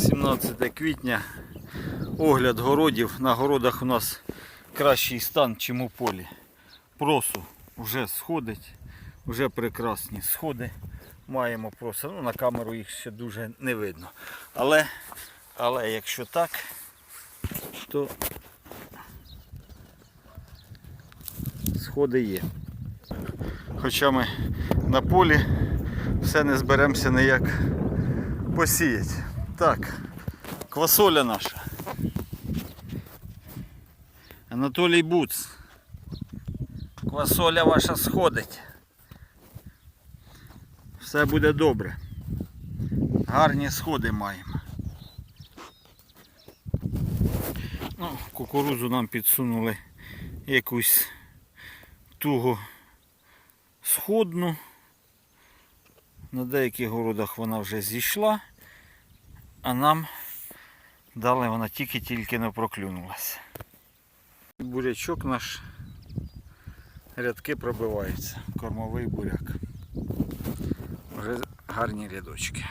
17 квітня. Огляд городів. На городах у нас кращий стан, чим у полі. Просу вже сходить, вже прекрасні сходи. Маємо просто. Ну, на камеру їх ще дуже не видно. Але, але якщо так, то сходи є. Хоча ми на полі все не зберемося ніяк посіять. Так, квасоля наша. Анатолій Буц. Квасоля ваша сходить. Все буде добре. Гарні сходи маємо. Ну, кукурудзу нам підсунули якусь туго сходну. На деяких городах вона вже зійшла, а нам дали вона тільки-тільки не проклюнулася. Бурячок наш рядки пробиваються. Кормовий буряк. Вже гарні рядочки.